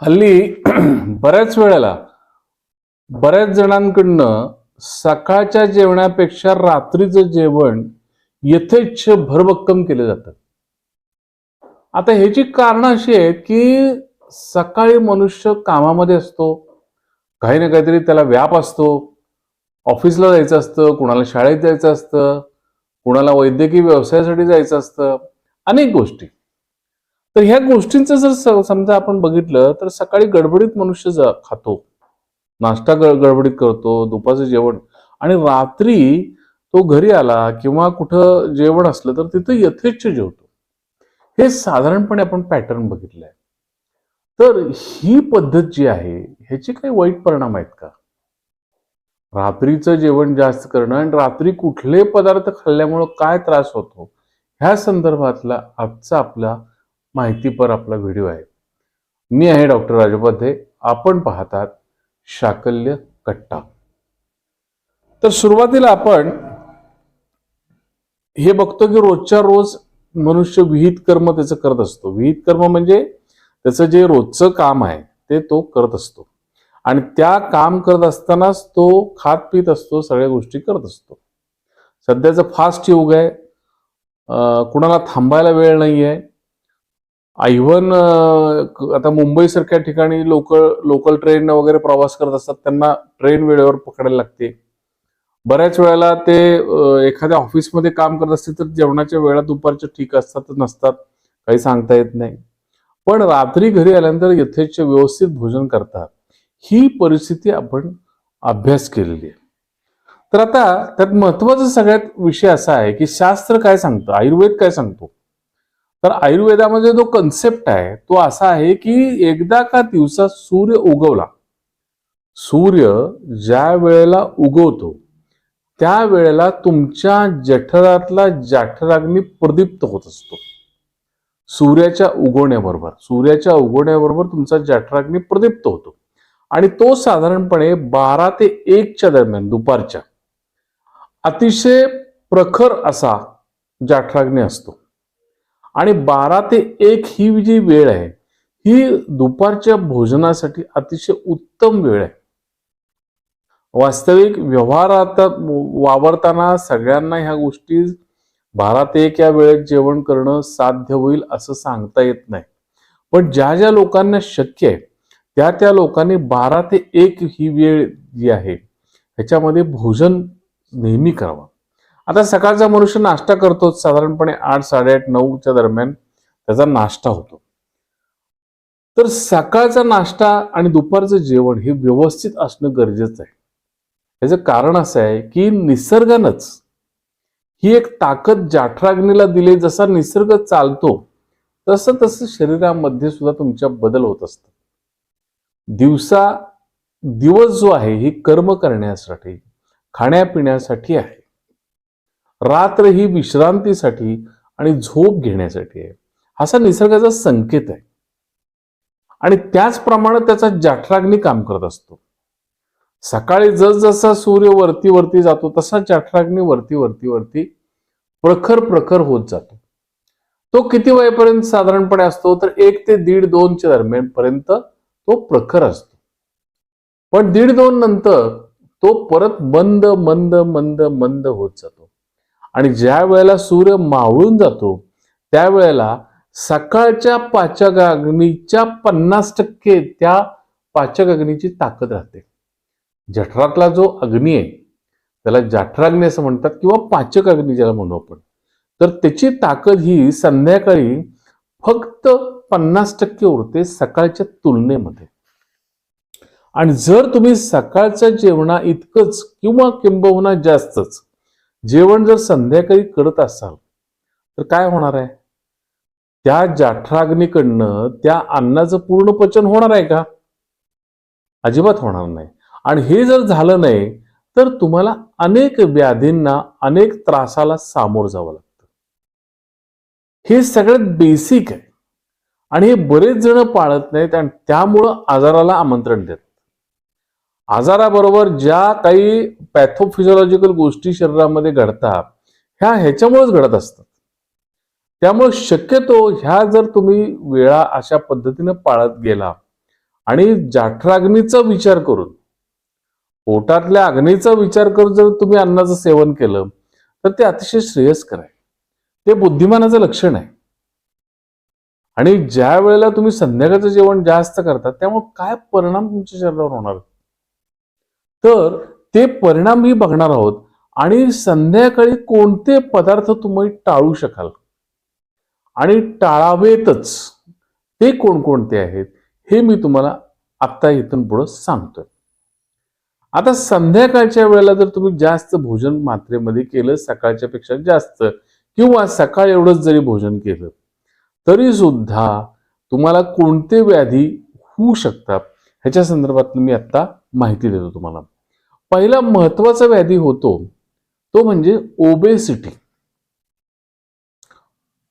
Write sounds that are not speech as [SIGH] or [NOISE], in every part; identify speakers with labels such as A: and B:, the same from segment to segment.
A: हल्ली [CLEARS THROAT] बऱ्याच वेळेला बऱ्याच जणांकडनं सकाळच्या जेवणापेक्षा रात्रीचं जेवण यथेच्छ भरभक्कम केलं जातं. आता ह्याची कारण अशी आहेत की सकाळी मनुष्य कामामध्ये असतो काही ना काहीतरी त्याला व्याप असतो ऑफिसला जायचं असतं कुणाला शाळेत जायचं असतं कुणाला वैद्यकीय व्यवसायासाठी जायचं असतं अनेक गोष्टी. तर ह्या गोष्टींचं जर समजा आपण बघितलं तर सकाळी गडबडीत मनुष्य खातो. नाश्ता गडबडीत करतो दुपारचं जेवण. आणि रात्री तो घरी आला किंवा कुठं जेवण असलं तर तिथं यथेच्छ जेवतो. हे साधारणपणे आपण पॅटर्न बघितलंय. तर ही पद्धत जी आहे ह्याचे काही वाईट परिणाम आहेत का? रात्रीचं जेवण जास्त करणं आणि रात्री कुठले पदार्थ खाल्ल्यामुळं काय त्रास होतो? ह्या संदर्भातला आजचा आपला माहितीपर आपला व्हिडिओ आहे. मी आहे डॉक्टर राजोपाध्ये. आपण पाहतात शाकल्य कट्टा. तर सुरुवातीला आपण हे बघतो की रोजच्या रोज मनुष्य विहित कर्म त्याचं करत असतो. विहित कर्म म्हणजे त्याचं जे रोजचं काम आहे ते तो करत असतो. आणि त्या काम करत असतानाच तो खात पित असतो सगळ्या गोष्टी करत असतो. सध्याचं फास्ट युग आहे. कुणाला थांबायला वेळ नाही आहे इव्हन आता मुंबईसारख्या ठिकाणी लोकल लोकल ट्रेन वगैरे प्रवास करत असतात त्यांना ट्रेन वेळेवर पकडायला लागते. बऱ्याच वेळेला ते एखाद्या ऑफिसमध्ये काम करत असते तर जेवणाच्या वेळा दुपारच्या ठीक असतात नसतात. काही सांगता येत नाही. पण रात्री घरी आल्यानंतर यथेच्छ व्यवस्थित भोजन करतात. ही परिस्थिती आपण अभ्यास केलेली आहे. तर आता त्यात महत्त्वाचा सगळ्यात विषय असा आहे की शास्त्र काय सांगतं? आयुर्वेद काय सांगतो? तर आयुर्वेदामध्ये जो कन्सेप्ट आहे तो असा आहे की एकदा का दिवसात सूर्य उगवला सूर्य ज्या वेळेला उगवतो त्या वेळेला तुमच्या जठरातला जाठराग्नी प्रदीप्त होत असतो. सूर्याच्या उगवण्याबरोबर सूर्याच्या उगवण्याबरोबर तुमचा जठराग्नी प्रदीप्त होतो. आणि तो साधारणपणे बारा ते एकच्या दरम्यान दुपारच्या. अतिशय प्रखर असा जाठराग्नी असतो. आणि बारा ते एक ही जी वेळ आहे ही दुपारच्या भोजनासाठी अतिशय उत्तम वेळ आहे. वास्तविक व्यवहारात वावरताना सगळ्यांना ह्या गोष्टी बारा ते एक या वेळेत जेवण करणं साध्य होईल असं सांगता येत नाही. पण ज्या ज्या लोकांना शक्य आहे त्या त्या लोकांनी बारा ते एक ही वेळ जी आहे ह्याच्यामध्ये भोजन नेहमी करावं. आता सकाळचा मनुष्य नाश्ता करतो साधारणपणे आठ साडेआठ नऊच्या दरम्यान त्याचा नाश्ता होतो. तर सकाळचा नाश्ता आणि दुपारचं जेवण हे व्यवस्थित असणं गरजेचं आहे. याचं कारण असं आहे की निसर्गानंच ही एक ताकद जाठराग्नीला दिली जसा निसर्ग चालतो तसं तसं शरीरामध्ये सुद्धा तुमच्या बदल होत असतात. दिवसा दिवस जो आहे ही कर्म करण्यासाठी खाण्यापिण्यासाठी आहे. रात्र ही विश्रांतीसाठी आणि झोप घेण्यासाठी आहे. असा निसर्गाचा संकेत आहे. आणि त्याचप्रमाणे त्याचा जाठराग्नी काम करत असतो. सकाळी जसजसा सूर्य वरती वरती जातो तसा जाठराग्नी वरती वरती वरती प्रखर प्रखर होत जातो. तो किती वयापर्यंत साधारणपणे असतो तर एक ते दीड दोनच्या दरम्यान पर्यंत तो प्रखर असतो. पण दीड दोन नंतर तो परत मंद मंद मंद मंद होत जातो. आणि ज्या वेळेला सूर्य मावळून जातो त्यावेळेला सकाळच्या पाचक अग्नीच्या पन्नास टक्के त्या पाचक अग्नीची ताकद राहते. जठरातला जो अग्नी आहे त्याला जाठराग्नी असं म्हणतात किंवा पाचक अग्नी ज्याला म्हणू आपण. तर त्याची ताकद ही संध्याकाळी फक्त पन्नास टक्के उरते सकाळच्या तुलनेमध्ये. आणि जर तुम्ही सकाळच्या जेवणा इतकंच किंवा किंबहुना जास्तच जेवण जर संध्याकाळी करत असाल तर काय होणार आहे? त्या जाठराग्नीकडनं त्या अन्नाचं पूर्ण पचन होणार आहे का? अजिबात होणार नाही. आणि हे जर झालं नाही तर तुम्हाला अनेक व्याधींना अनेक त्रासाला सामोरं जावं लागतं. हे सगळ्यात बेसिक आहे. आणि हे बरेच जण पाळत नाहीत आणि त्यामुळं आजाराला आमंत्रण देतात आजाराबरोबर ज्या काही पॅथोफिजिओलॉजिकल गोष्टी शरीरामध्ये घडतात ह्या ह्याच्यामुळेच घडत असतात. त्यामुळे शक्यतो ह्या जर तुम्ही वेळा अशा पद्धतीने पाळत गेला आणि जाठराग्नीचा विचार करून पोटातल्या अग्नीचा विचार करून जर तुम्ही अन्नाचं सेवन केलं तर ते अतिशय श्रेयस्कर आहे. ते बुद्धिमानाचं लक्षण आहे. आणि ज्या वेळेला तुम्ही संध्याकाळचं जेवण जास्त करता त्यामुळे काय परिणाम तुमच्या शरीरावर होणार? तर ते परिणामही बघणार आहोत. आणि संध्याकाळी कोणते पदार्थ तुम्ही टाळू शकाल? आणि टाळावेतच ते कोणकोणते आहेत हे मी तुम्हाला आत्ता इथून पुढं सांगतोय. आता संध्याकाळच्या वेळेला जर तुम्ही जास्त भोजन मात्रेमध्ये केलं सकाळच्या पेक्षा जास्त किंवा सकाळ एवढंच जरी भोजन केलं तरी सुद्धा तुम्हाला कोणते व्याधी होऊ शकतात ह्याच्या संदर्भात मी आता माहिती देतो तुम्हाला. पहिला महत्त्वाचा व्याधी होतो तो म्हणजे ओबेसिटी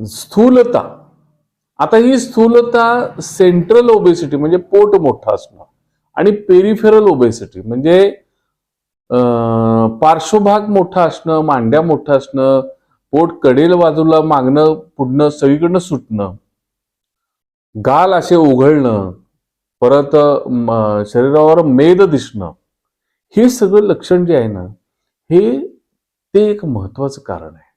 A: स्थूलता. आता ही स्थूलता सेंट्रल ओबेसिटी म्हणजे पोट मोठं असणं आणि पेरिफेरल ओबेसिटी म्हणजे अं, पार्श्वभाग मोठा असणं मांड्या मोठं असणं पोट कडेल बाजूला मागणं पुढणं सगळीकडनं सुटणं गाल असे उघडणं परत शरीरावर मेद दिसणं हे सगळं लक्षण जे आहे ना हे ते एक महत्वाचं कारण आहे.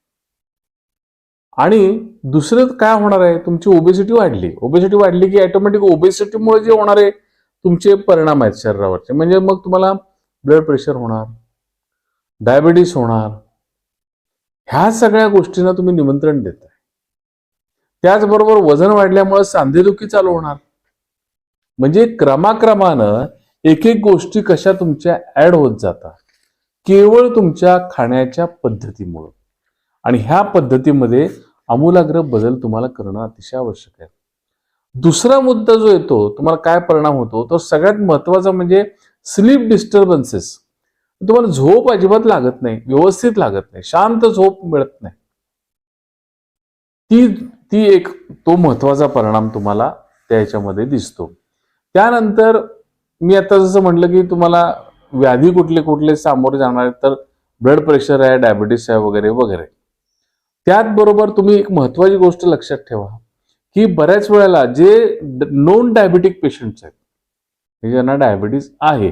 A: आणि दुसरं काय होणार आहे तुमची ओबेसिटी वाढली. ओबेसिटी वाढली की ऑटोमॅटिक ओबेसिटीमुळे जे होणारे तुमचे परिणाम आहेत शरीरावरचे. म्हणजे मग तुम्हाला ब्लड प्रेशर होणार डायबिटीस होणार. ह्या सगळ्या गोष्टींना तुम्ही निमंत्रण देताय. त्याचबरोबर वजन वाढल्यामुळे सांधेदुखी चालू होणार. म्हणजे क्रमाक्रमानं एक एक गोष्टी कशा तुमच्या ऍड होत जातात केवळ तुमच्या खाण्याच्या पद्धतीमुळं. आणि ह्या पद्धतीमध्ये आमूलाग्र बदल तुम्हाला करणं अतिशय आवश्यक आहे. दुसरा मुद्दा जो येतो तुम्हाला काय परिणाम होतो तो सगळ्यात महत्त्वाचा म्हणजे स्लीप डिस्टर्बन्सेस तुम्हाला झोप अजिबात लागत नाही व्यवस्थित लागत नाही शांत झोप मिळत नाही. ती ती एक तो महत्त्वाचा परिणाम तुम्हाला त्याच्यामध्ये दिसतो. त्यानंतर मी आता जसं म्हटलं की तुम्हाला व्याधी कुठले कुठले सामोरे जाणार आहेत तर ब्लड प्रेशर आहे डायबिटीस आहे वगैरे वगैरे. त्याचबरोबर तुम्ही एक महत्वाची गोष्ट लक्षात ठेवा की बऱ्याच वेळेला जे नॉन डायबिटिक पेशंट्स आहेत ज्यांना डायबिटीस आहे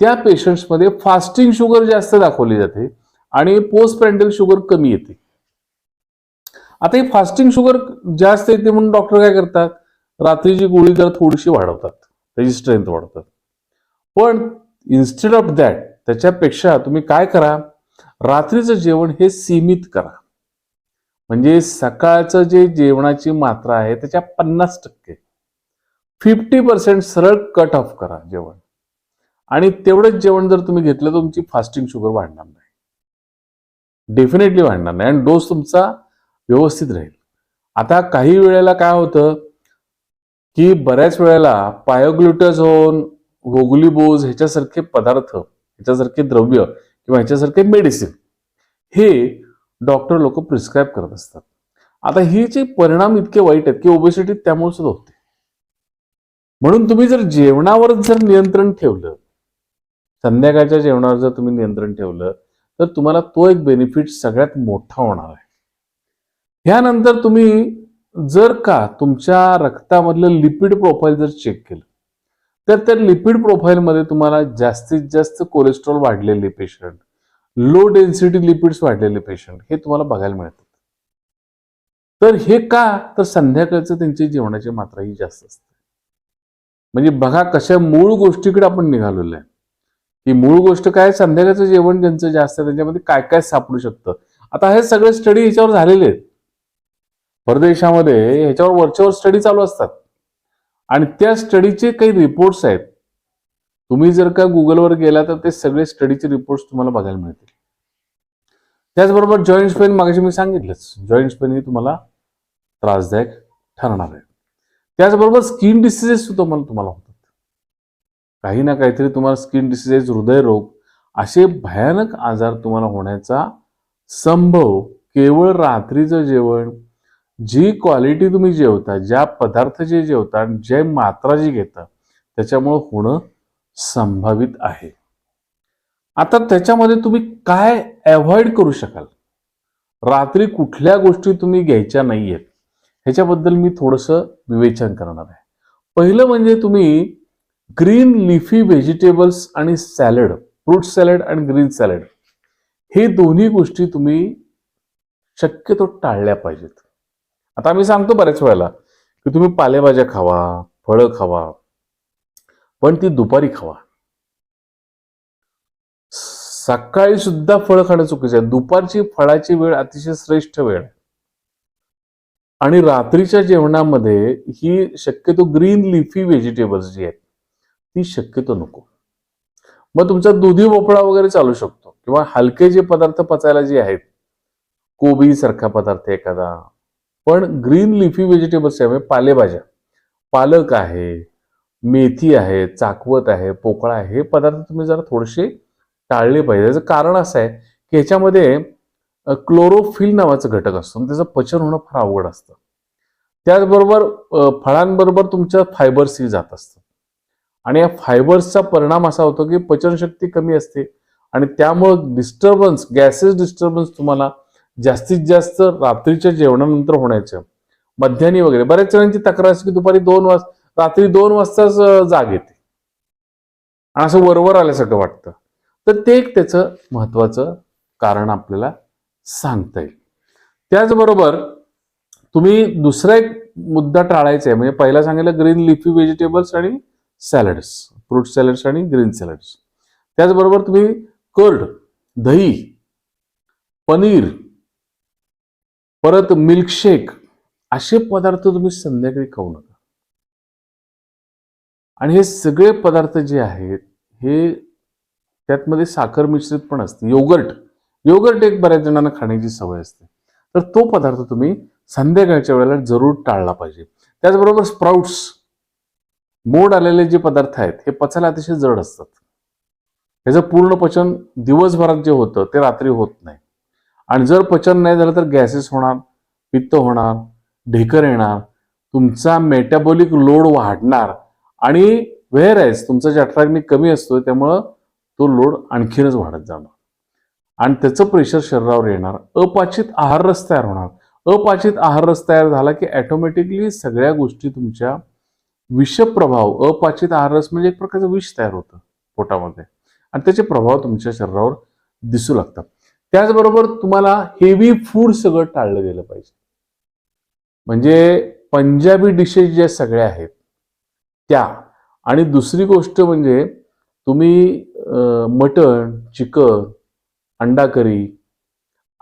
A: त्या पेशंट्समध्ये फास्टिंग शुगर जास्त दाखवली जाते आणि पोस्ट पॅन्डल शुगर कमी येते. आता ही फास्टिंग शुगर जास्त येते म्हणून डॉक्टर काय करतात? रात्रीची गोळी जरा थोडीशी वाढवतात. त्याची स्ट्रेंथ वाढतं पण इन्स्टेड ऑफ दॅट त्याच्यापेक्षा तुम्ही काय करा? रात्रीचं जेवण हे सीमित करा. म्हणजे सकाळचं जे जेवणाची मात्रा आहे त्याच्या पन्नास टक्के. फिफ्टी पर्सेंट सरळ कट ऑफ करा जेवण. आणि तेवढंच जेवण जर तुम्ही घेतलं तुमची फास्टिंग शुगर वाढणार नाही. डेफिनेटली वाढणार नाही. आणि डोस तुमचा व्यवस्थित राहील. आता काही वेळेला काय होतं? की बऱ्याच वेळेला पायोग्लुटाझोन गोगुलीबोज ह्याच्यासारखे पदार्थ ह्याच्यासारखे द्रव्य किंवा ह्याच्यासारखे मेडिसिन हे डॉक्टर लोक प्रिस्क्राईब करत असतात. आता हे जे परिणाम इतके वाईट आहेत की ओबेसिटी त्यामुळे सुद्धा होते. म्हणून तुम्ही जर जेवणावर जर नियंत्रण ठेवलं संध्याकाळच्या जेवणावर जर तुम्ही नियंत्रण ठेवलं तर तुम्हाला तो एक बेनिफिट सगळ्यात मोठा होणार आहे. ह्यानंतर तुम्ही जर का तुमच्या रक्तामधलं लिपिड प्रोफाईल जर चेक केलं तर त्या लिपिड प्रोफाईलमध्ये तुम्हाला जास्तीत जास्त कोलेस्ट्रॉल वाढलेले पेशंट लो डेन्सिटी लिपिड्स वाढलेले पेशंट हे तुम्हाला बघायला मिळतात. तर हे का? तर संध्याकाळचं त्यांची जेवणाची मात्रा ही जास्त असते. म्हणजे बघा कशा मूळ गोष्टीकडे आपण निघालेलो आहे. की मूळ गोष्ट काय? संध्याकाळचं जेवण ज्यांचं जास्त आहे त्यांच्यामध्ये काय काय सापडू शकतं? आता हे सगळे स्टडी याच्यावर झालेले आहेत. परदेशामध्ये ह्याच्यावर वरच्यावर स्टडी चालू असतात. आणि त्या स्टडीचे काही रिपोर्ट्स आहेत. तुम्ही जर का गुगलवर गेला तर ते सगळे स्टडीचे रिपोर्ट्स तुम्हाला बघायला मिळतील. त्याचबरोबर जॉईंट पेन मागाशी मी सांगितलंच. जॉईंट पेन ही तुम्हाला त्रासदायक ठरणार आहे. त्याचबरोबर स्किन डिसिजेस सुद्धा मला तुम्हाला होतात. काही ना काहीतरी तुम्हाला स्किन डिसिजेस हृदयरोग असे भयानक आजार तुम्हाला होण्याचा संभव केवळ रात्रीचं जेवण जी क्वालिटी तुम्ही जेवता ज्या पदार्थ जे जेवता आणि जे मात्रा जी घेता त्याच्यामुळं होणं संभावित आहे. आता त्याच्यामध्ये तुम्ही काय अवॉइड करू शकाल? रात्री कुठल्या गोष्टी तुम्ही घ्यायच्या नाहीयेत ह्याच्याबद्दल मी थोडंसं विवेचन करणार आहे. पहिलं म्हणजे तुम्ही ग्रीन लिफी व्हेजिटेबल्स आणि सॅलड फ्रूट सॅलड आणि ग्रीन सॅलड हे दोन्ही गोष्टी तुम्ही शक्यतो टाळल्या पाहिजेत. आता आम्ही सांगतो बऱ्याच वेळेला की तुम्ही पालेभाज्या खावा फळं खावा पण ती दुपारी खावा. सकाळी सुद्धा फळं खाणं चुकीचं आहे. दुपारची फळाची वेळ अतिशय श्रेष्ठ वेळ. आणि रात्रीच्या जेवणामध्ये ही शक्यतो ग्रीन लिफी व्हेजिटेबल्स जी आहेत ती शक्यतो नको. मग तुमचा दुधी भोपळा वगैरे चालू शकतो. किंवा हलके जे पदार्थ पचायला जे आहेत कोबी सारखा पदार्थ एखादा पण ग्रीन लिफी व्हेजिटेबल्स आहे पालेभाज्या पालक आहे मेथी आहे चाकवत आहे पोकळा आहे हे पदार्थ तुम्ही जरा थोडेसे टाळले पाहिजे. याचं कारण असं आहे की ह्याच्यामध्ये क्लोरोफिल नावाचं घटक असतो आणि त्याचं पचन होणं फार अवघड असतं. त्याचबरोबर फळांबरोबर तुमच्या फायबर्सही जात असतं. आणि या फायबर्सचा परिणाम असा होतो की पचनशक्ती कमी असते आणि त्यामुळं डिस्टर्बन्स गॅसेस डिस्टर्बन्स तुम्हाला जास्तीत जास्त रात्रीच्या जेवणानंतर होण्याचं. मध्यानी वगैरे. बऱ्याच जणांची तक्रार असते की दुपारी दोन वाज रात्री दोन वाजताच जाग येते. आणि असं वरवर आल्यासारखं वाटतं. तर ते एक त्याचं महत्वाचं कारण आपल्याला सांगता येईल. त्याचबरोबर तुम्ही दुसरा एक मुद्दा टाळायचा आहे. म्हणजे पहिला सांगितलं ग्रीन लिफी व्हेजिटेबल्स आणि सॅलड्स फ्रूट सॅलड्स आणि ग्रीन सॅलड्स. त्याचबरोबर तुम्ही कर्ड दही पनीर परत मिल्कशेक असे पदार्थ तुम्ही संध्याकाळी खाऊ नका. आणि हे सगळे पदार्थ जे आहेत हे त्यातमध्ये साखर मिश्रित पण असते. योगर्ट योगर्ट एक बऱ्याच जणांना खाण्याची सवय असते. तर तो पदार्थ तुम्ही संध्याकाळच्या वेळेला जरूर टाळला पाहिजे. त्याचबरोबर स्प्राउट्स मोड आलेले जे पदार्थ आहेत हे पचायला अतिशय जड असतात. ह्याचं पूर्ण पचन दिवसभरात जे होतं ते रात्री होत नाही. आणि जर पचन नाही झालं तर गॅसेस होणार पित्त होणार ढेकर येणार तुमचा मेटाबॉलिक लोड वाढणार. आणि व्हेअर तुमचा जठराग्नी कमी असतो त्यामुळं तो लोड आणखीनच वाढत जाणार. आणि त्याचं प्रेशर शरीरावर येणार. अपाचित आहार रस तयार होणार. अपाचित आहार रस तयार झाला की ॲटोमॅटिकली सगळ्या गोष्टी तुमच्या विषप्रभाव अपाचित आहार रस म्हणजे एक प्रकारचं विष तयार होतं पोटामध्ये. आणि त्याचे प्रभाव तुमच्या शरीरावर दिसू लागतात. त्याचबरोबर तुम्हाला हेवी फूड सगळं टाळलं गेलं पाहिजे. म्हणजे पंजाबी डिशेस ज्या सगळ्या आहेत त्या. आणि दुसरी गोष्ट म्हणजे तुम्ही मटण चिकन अंडा करी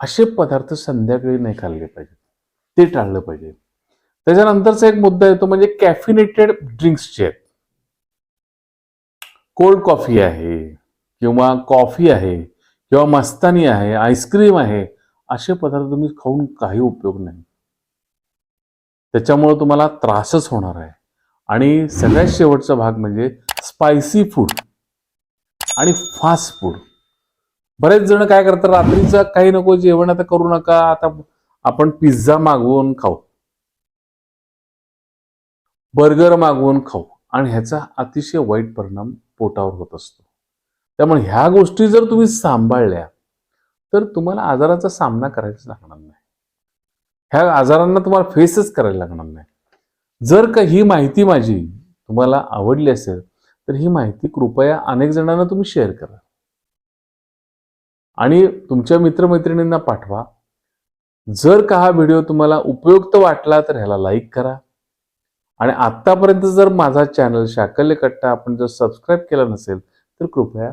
A: असे पदार्थ संध्याकाळी नाही खाल्ले पाहिजेत. ते टाळलं पाहिजे. त्याच्यानंतरचा एक मुद्दा येतो म्हणजे कॅफिनेटेड ड्रिंक्सचे आहेत. कोल्ड कॉफी आहे किंवा कॉफी आहे. किंवा मस्तानी आहे आईस्क्रीम आहे असे पदार्थ तुम्ही खाऊन काही उपयोग नाही. त्याच्यामुळे तुम्हाला त्रासच होणार आहे. आणि सगळ्यात शेवटचा भाग म्हणजे स्पायसी फूड आणि फास्ट फूड बरेच जण काय करतात रात्रीचं काही नको जेवण आता करू नका आता आपण पिझ्झा मागवून खाऊ. बर्गर मागवून खाऊ. आणि ह्याचा अतिशय वाईट परिणाम पोटावर होत असतो. त्यामुळे ह्या गोष्टी जर तुम्ही सांभाळल्या तर तुम्हाला आजाराचा सामना करायचा लागणार नाही. ह्या आजारांना तुम्हाला फेसच करायला लागणार नाही. जर का ही माहिती माझी तुम्हाला आवडली असेल तर ही माहिती कृपया अनेक जणांना तुम्ही शेअर करा. आणि तुमच्या मित्रमैत्रिणींना पाठवा. जर का हा व्हिडिओ तुम्हाला उपयुक्त वाटला तर ह्याला लाईक करा. आणि आत्तापर्यंत जर माझा चॅनल शाकल्य कट्टा आपण जर सबस्क्राईब केला नसेल तर कृपया